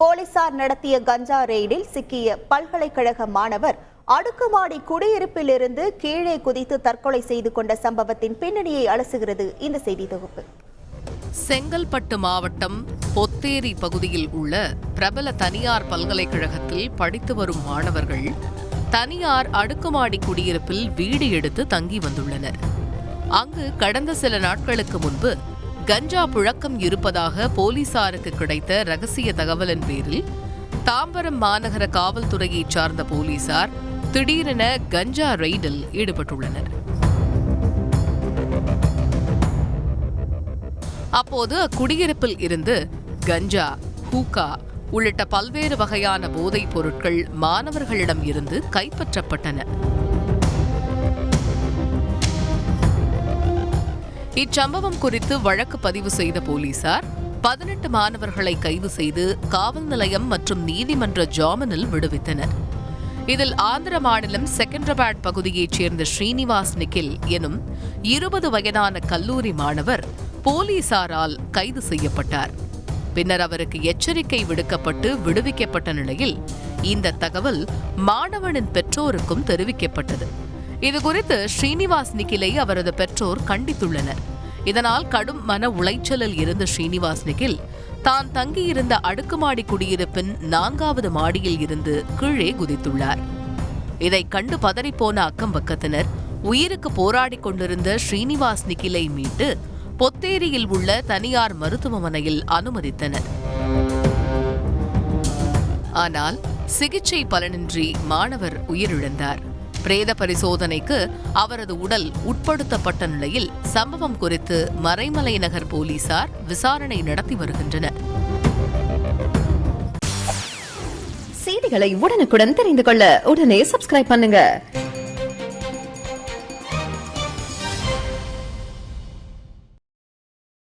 போலீசார் நடத்திய கஞ்சா ரெய்டில் சிக்கிய பல்கலைக்கழக மாணவர் அடுக்குமாடி குடியிருப்பிலிருந்து கீழே குதித்து தற்கொலை செய்து கொண்ட சம்பவத்தின் பின்னணியை அலசுகிறது இந்த செய்தி தொகுப்பு. செங்கல்பட்டு மாவட்டம் பொத்தேரி பகுதியில் உள்ள பிரபல தனியார் பல்கலைக்கழகத்தில் படித்து வரும் மாணவர்கள் தனியார் அடுக்குமாடி குடியிருப்பில் வீடு எடுத்து தங்கி வந்துள்ளனர். அங்கு கடந்த சில நாட்களுக்கு முன்பு கஞ்சா புழக்கம் இருப்பதாக போலீசாருக்கு கிடைத்த ரகசிய தகவலின் பேரில் தாம்பரம் மாநகர காவல்துறையைச் சார்ந்த போலீசார் திடீரென கஞ்சா ரெய்டில் ஈடுபட்டுள்ளனர். அப்போது அக்குடியிருப்பில் இருந்து கஞ்சா ஹூக்கா உள்ளிட்ட பல்வேறு வகையான போதைப் பொருட்கள் மாணவர்களிடம் இருந்து கைப்பற்றப்பட்டன. இச்சம்பவம் குறித்து வழக்கு பதிவு செய்த போலீசார் பதினெட்டு மாணவர்களை கைது செய்து காவல் நிலையம் மற்றும் நீதிமன்ற ஜாமீனில் விடுவித்தனர். இதில் ஆந்திர மாநிலம் செகண்டராபாத் பகுதியைச் சேர்ந்த ஸ்ரீனிவாஸ் நிக்கில் எனும் இருபது வயதான கல்லூரி மாணவர் போலீசாரால் கைது செய்யப்பட்டார். பின்னர் அவருக்கு எச்சரிக்கை விடுக்கப்பட்டு விடுவிக்கப்பட்ட நிலையில் இந்த தகவல் மாணவனின் பெற்றோருக்கும் தெரிவிக்கப்பட்டது. இதுகுறித்து ஸ்ரீனிவாஸ் நிக்கிலை அவரது பெற்றோர் கண்டித்துள்ளனர். இதனால் கடும் மன உளைச்சலில் இருந்த ஸ்ரீனிவாஸ் நிகில் தான் தங்கியிருந்த அடுக்குமாடி குடியிருப்பின் நான்காவது மாடியில் இருந்து கீழே குதித்துள்ளார். இதை கண்டு பதறிப்போன அக்கம் பக்கத்தினர் உயிருக்கு போராடிக் கொண்டிருந்த ஸ்ரீனிவாஸ் நிக்கிலை மீட்டு பொத்தேரியில் உள்ள தனியார் மருத்துவமனையில் அனுமதித்தனர். ஆனால் சிகிச்சை பலனின்றி மாணவர் உயிரிழந்தார். பிரேத பரிசோதனைக்கு அவரது உடல் உட்படுத்தப்பட்ட நிலையில் சம்பவம் குறித்து மறைமலை நகர் போலீசார் விசாரணை நடத்தி வருகின்றனர். செய்திகளை உடனுக்குடன் தெரிந்து கொள்ள உடனே சப்ஸ்கிரைப் பண்ணுங்க.